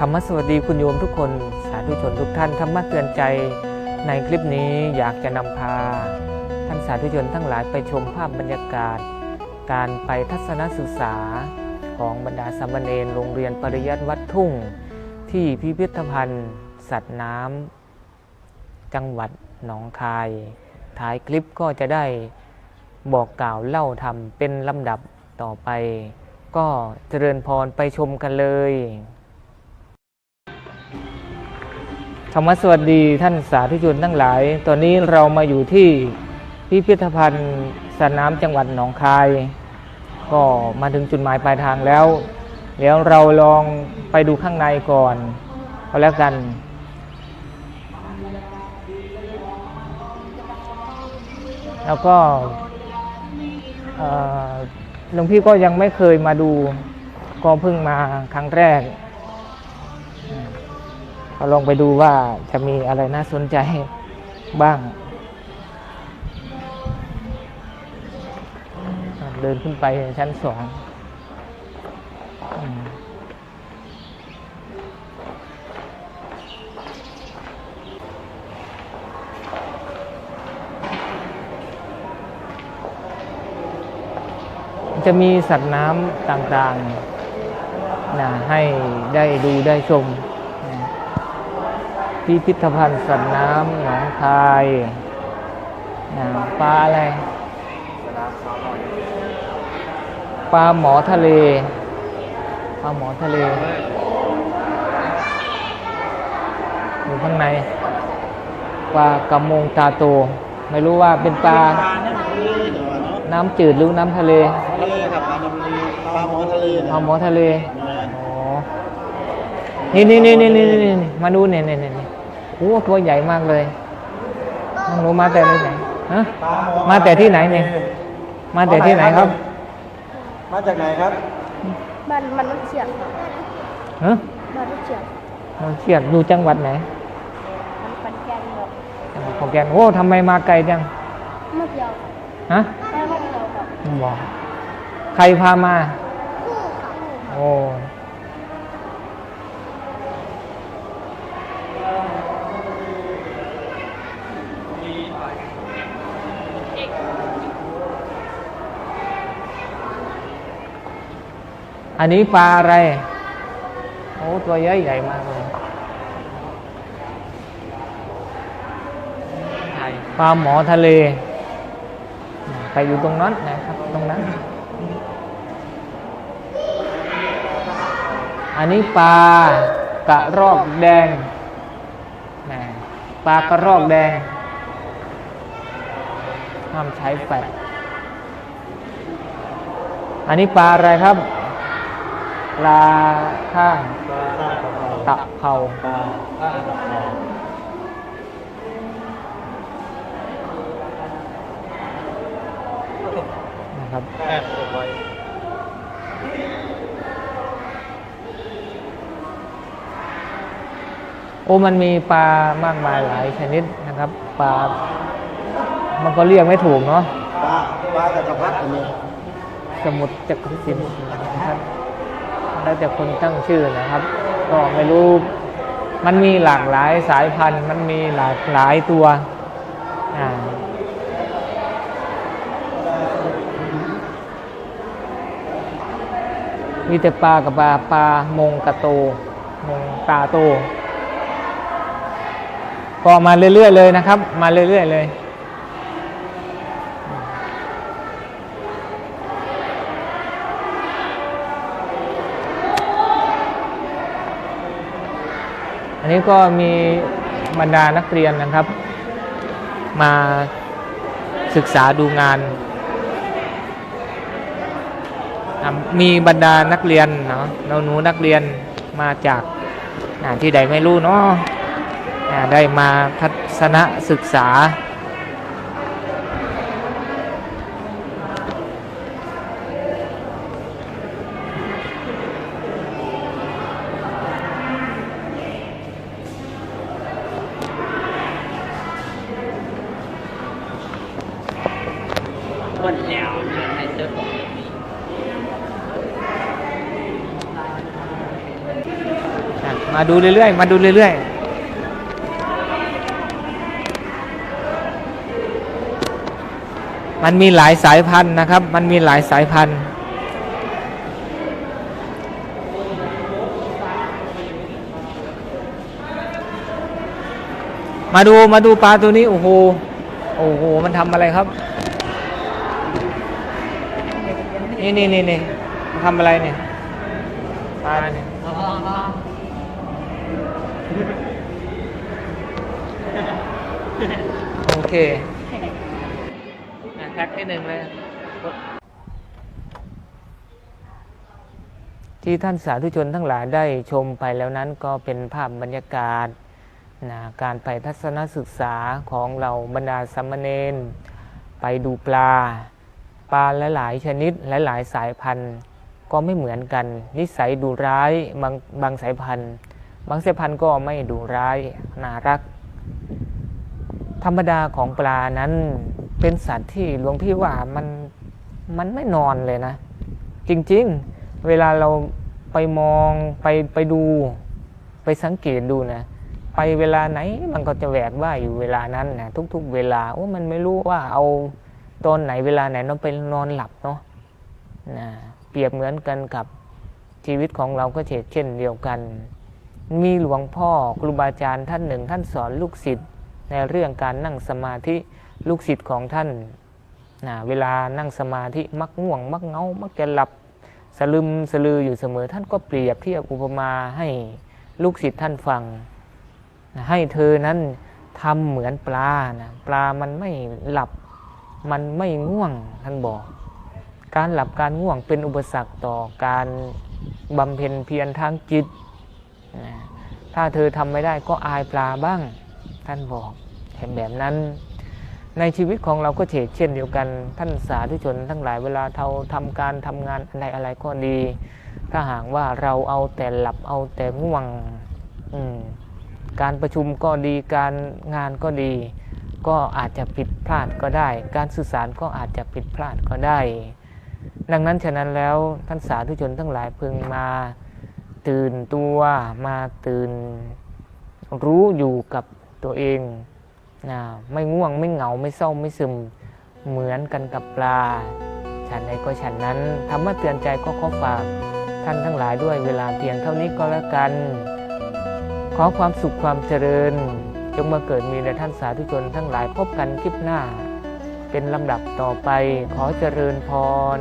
ธรรมสวัสดีคุณโยมทุกคนสาธุชนทุกท่านธรรมะเตือนใจ ในคลิปนี้อยากจะนำพา ท่านสาธุชนทั้งหลายไปชมภาพบรรยากาศ การไปทัศนศึกษาของบรรดาสามเณรโรงเรียนปริยัติวัดทุ่ง ที่พิพิธภัณฑ์ สัตว์น้ำจังหวัดหนองคาย ท้ายคลิปก็จะได้บอกกล่าวเล่าทำเป็นลำดับต่อไป ก็เจริญพรไปชมกันเลย ธรรมสวัสดีท่านสาธุชนทั้งหลาย ตอนนี้เรามาอยู่ที่พิพิธภัณฑ์สน้ำจังหวัดหนองคาย ก็มาถึงจุดหมายปลายทางแล้วเดี๋ยวเราลองไปดูข้างในก่อนก็แล้วกัน แล้วก็หลวงพี่ก็ยังไม่เคยมาดู ก็เพิ่งมาครั้งแรก ก็ลองไปดูว่าจะมีอะไรน่าสนใจบ้าง เดินขึ้นไปชั้นสองจะมีสัตว์น้ำต่างๆนะให้ได้ดูได้ชม พิพิธภัณฑ์สัตว์น้ำหนองคายนะปลาอะไร ปลาหมอทะเล ปลาหมอทะเล อยู่ข้างใน ปลากระมงตาโต ไม่รู้ว่าเป็นปลาปลาเนี่ยทะเลเหรอเนาะน้ำจืดหรือน้ำทะเล ทะเลครับปลาทะเลปลาหมอทะเลปลาหมอทะเลแม่นอ๋อนี่นี่นี่นี่นี่นี่นี่มาดูเนี่ยเนี่ยเนี่ยเนี่ย โอ้ตัวใหญ่มากเลยน้องหนูมาแต่ที่ไหนฮะปลาหมอมาแต่ที่ไหนเนี่ยมาแต่ที่ไหนครับ มาจากไหนครับบ้านมันน้ำเฉียงครับฮะบ้านน้ำเฉียงเราเชียดอยู่จังหวัดไหนมันปันแกนครับจังหวัดขอนแก่นโอ้ทำไมมาไกลจังเมื่อเดียวครับฮะแค่เมื่อเดียวครับบอกใครพามา คู่ค่ะคู่ค่ะ โอ้ อันนี้ปลาอะไร โอ้ตัวใหญ่ใหญ่มากเลยปลาหมอทะเล ไปอยู่ตรงนั้นนะครับ ตรงนั้น อันนี้ปลากระรอกแดงปลากระรอกแดงห้ามใช้แฟลอันนี้ปลาอะไรครับ ปลาข้างปลาข้างของเราตะเภาปลาข้างของเรานะครับแค่ตัวไว้โอ้มันมีปลามากมายหลายชนิดนะครับปลา มันก็เรียกไม่ถูกเนาะปลาปลาจักรพรรดิอันนี้สมุดจักรสินนะครับ แล้วแต่คนตั้งชื่อนะครับ ก็ไม่รู้มันมีหลากหลายสายพันธุ์ มันมีหลากหลายตัวอ่ามีแต่ปลากับปลาปลามงกระโตมงตาโต ก็มาเรื่อยๆเลยนะครับ มาเรื่อยๆเลย อันนี้ก็มีบรรดานักเรียนนะครับ มาศึกษาดูงาน มีบรรดานักเรียนเนาะเราหนูนักเรียนมาจากที่ใดไม่รู้เนาะได้มาทัศนศึกษา คนแล้วในเซิร์ฟของมาดูเรื่อยๆ มาดูเรื่อยๆมันมีหลายสายพันธุ์นะครับ มันมีหลายสายพันธุ์ มาดูมาดูปลาตัวนี้ โอ้โห โอ้โห มันทำอะไรครับ นี่นี่นี่นี่มันทำอะไรเนี่ยปลาเนี่ยโอเคอะแท็กให้หนึ่งเลย ที่ท่านสาธุชนทั้งหลายได้ชมไปแล้วนั้นก็เป็นภาพบรรยากาศนะการไปทัศนศึกษาของเราบรรดาสัมมเนนไปดูปลา ปลาหลายชนิดหลายสายพันธุ์ ก็ไม่เหมือนกัน นิสัยดุร้ายบางบางสายพันธุ์ บางสายพันธุ์ก็ไม่ดุร้ายน่ารัก ธรรมดาของปลานั้นเป็นสัตว์ที่หลวงพี่ว่ามันมันไม่นอนเลยนะ จริงๆ เวลาเราไปมองไปไปดู ไปสังเกตดูนะไปเวลาไหนมันก็จะแหวกว่าอยู่เวลานั้นนะทุก ๆ เวลาโอ้มันไม่รู้ว่าเอา ตอนไหนเวลาไหนเราไปนอนหลับเนาะนะเปรียบเหมือนกันกับชีวิตของเราก็เช่นเดียวกัน มีหลวงพ่อครูบาอาจารย์ท่านหนึ่ง ท่านสอนลูกศิษย์ในเรื่องการนั่งสมาธิลูกศิษย์ของท่านนะเวลานั่งสมาธิมักง่วง มักเงา มักจะหลับสลึมสลืออยู่เสมอ ท่านก็เปรียบเทียบอุปมาให้ลูกศิษย์ท่านฟัง ให้เธอนั้นทำเหมือนปลานะปลามันไม่หลับ มันไม่ง่วงท่านบอก การหลับการง่วงเป็นอุปสรรคต่อการบำเพ็ญเพียรทางจิต ถ้าเธอทำไม่ได้ก็อายปลาบ้าง ท่านบอกเห็นแบบนั้น ในชีวิตของเราก็เฉกเช่นเดียวกัน ท่านสาธุชนทั้งหลายเวลาเราทำการทำงานอะไรอะไรก็ดี ถ้าหากว่าเราเอาแต่หลับเอาแต่ง่วงการประชุมก็ดีการงานก็ดี ก็อาจจะผิดพลาดก็ได้ การสื่อสารก็อาจจะผิดพลาดก็ได้ ดังนั้นฉะนั้นแล้วท่านสาธุชนทั้งหลายพึงมาตื่นตัวมาตื่นรู้อยู่กับตัวเองนะไม่ง่วงไม่เหงาไม่เศร้าไม่ซึมเหมือนกันกับปลา ฉันใดก็ฉันนั้นธรรมะเตือนใจก็ขอฝากท่านทั้งหลายด้วยเวลาเพียงเท่านี้ก็แล้วกัน ขอความสุขความเจริญ จงมาเกิดมีในท่านสาธุชนทั้งหลายพบกันคลิปหน้า เป็นลำดับต่อไปขอเจริญพร